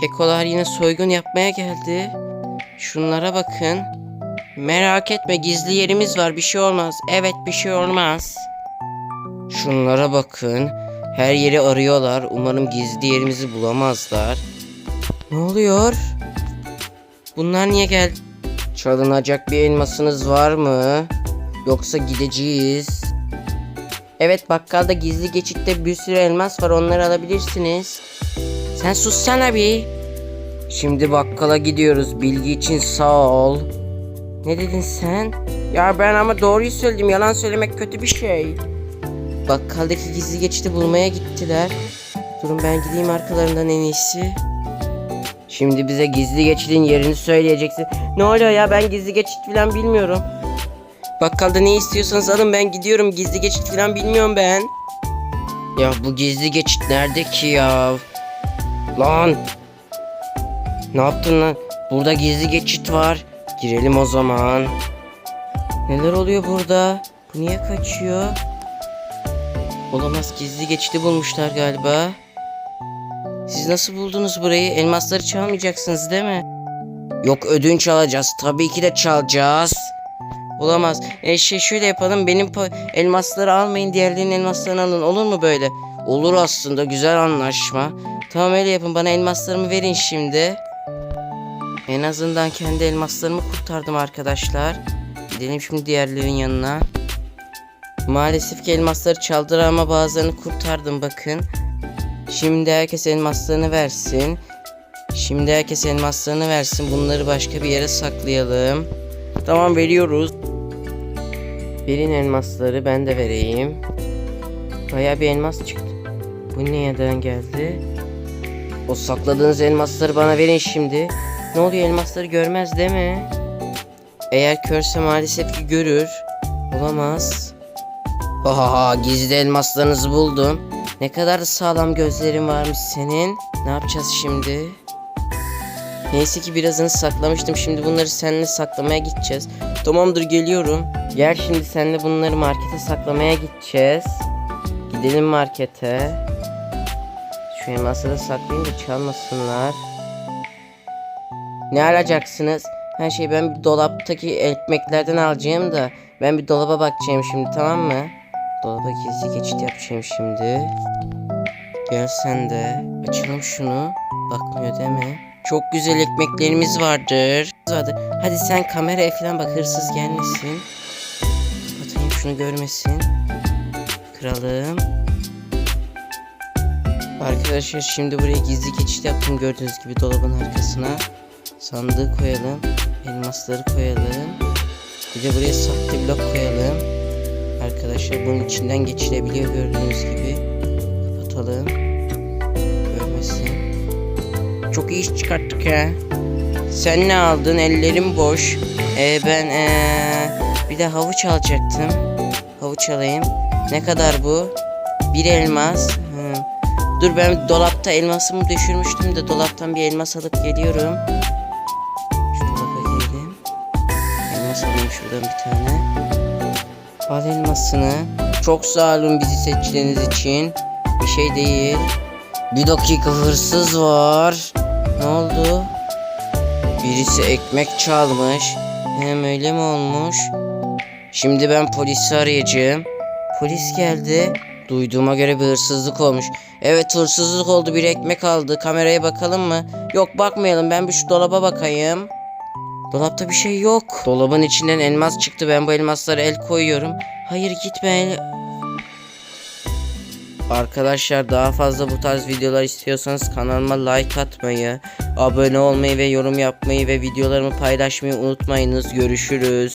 Kekolar yine soygun yapmaya geldi. Şunlara bakın. Merak etme gizli yerimiz var bir şey olmaz. Evet bir şey olmaz. Şunlara bakın. Her yeri arıyorlar. Umarım gizli yerimizi bulamazlar. Ne oluyor? Bunlar niye geldi? Çalınacak bir elmasınız var mı? Yoksa gideceğiz. Evet bakkalda gizli geçitte bir sürü elmas var onları alabilirsiniz. Sen sussana bir. Şimdi bakkala gidiyoruz. Bilgi için sağ ol. Ne dedin sen? Ya ben ama doğruyu söyledim. Yalan söylemek kötü bir şey. Bakkaldaki gizli geçidi bulmaya gittiler. Durun ben gideyim arkalarından en iyisi. Şimdi bize gizli geçidin yerini söyleyeceksin. Ne oluyor ya ben gizli geçit falan bilmiyorum. Bakkalda ne istiyorsanız alın ben gidiyorum. Gizli geçit falan bilmiyorum ben. Ya bu gizli geçit nerede ki ya? Lan! Ne yaptın lan? Burada gizli geçit var. Girelim o zaman. Neler oluyor burada? Bu niye kaçıyor? Olamaz gizli geçidi bulmuşlar galiba. Siz nasıl buldunuz burayı? Elmasları çalmayacaksınız değil mi? Yok ödünç alacağız. Tabii ki de çalacağız. Olamaz. E şey şöyle yapalım. Benim elmasları almayın. Diğerlerinin elmaslarını alın. Olur mu böyle? Olur aslında. Güzel anlaşma. Tamam öyle yapın. Bana elmaslarımı verin şimdi. En azından kendi elmaslarımı kurtardım arkadaşlar. Gidelim şimdi diğerlerin yanına. Maalesef ki elmasları çaldılar ama bazılarını kurtardım bakın. Şimdi herkes elmaslarını versin. Şimdi herkes elmaslarını versin. Bunları başka bir yere saklayalım. Tamam veriyoruz. Verin elmasları ben de vereyim. Baya bir elmas çıktı. Bu neden geldi? O sakladığınız elmasları bana verin şimdi. Ne oluyor elmasları görmez değil mi? Eğer körse maalesef ki görür. Olamaz. Oha gizli elmaslarınızı buldum. Ne kadar da sağlam gözlerin varmış senin. Ne yapacağız şimdi? Neyse ki birazını saklamıştım. Şimdi bunları seninle saklamaya gideceğiz. Tamamdır geliyorum. Gel şimdi seninle bunları markete saklamaya gideceğiz. Gidelim markete. Şu elması da saklayayım da çalmasınlar. Ne alacaksınız? Her şeyi ben bir dolaptaki ekmeklerden alacağım da ben bir dolaba bakacağım şimdi tamam mı? Dolaba gizli geçit yapacağım şimdi. Gel sen de. Açalım şunu. Bakmıyor mi? Çok güzel ekmeklerimiz vardır. Hadi sen kameraya falan bak hırsız gelmesin. Kapatayım şunu görmesin. Kıralım. Arkadaşlar şimdi buraya gizli geçit yaptım gördüğünüz gibi dolabın arkasına. Sandığı koyalım. Elmasları koyalım. Bir de buraya sahte blok koyalım. Arkadaşlar bunun içinden geçilebiliyor gördüğünüz gibi. Kapatalım. Görmesin. Çok iyi iş çıkarttık ha. Sen ne aldın? Ellerim boş. Ee, ben ee, bir de havuç alacaktım. Havuç alayım. Ne kadar bu? Bir elmas. Dur ben dolapta elmasımı düşürmüştüm de dolaptan bir elmas alıp geliyorum. Şu dolaba girelim. Elmas alayım şuradan bir tane. Al elmasını. Çok sağ olun bizi seçtiğiniz için. Bir şey değil. Bir dakika hırsız var. Ne oldu? Birisi ekmek çalmış. Hem öyle mi olmuş? Şimdi ben polisi arayacağım. Polis geldi. Duyduğuma göre bir hırsızlık olmuş. Evet hırsızlık oldu bir ekmek aldı. Kameraya bakalım mı? Yok bakmayalım ben bir şu dolaba bakayım. Dolapta bir şey yok. Dolabın içinden elmas çıktı. Ben bu elmaslara el koyuyorum. Hayır gitme. Arkadaşlar daha fazla bu tarz videolar istiyorsanız kanalıma like atmayı, abone olmayı ve yorum yapmayı ve videolarımı paylaşmayı unutmayınız. Görüşürüz.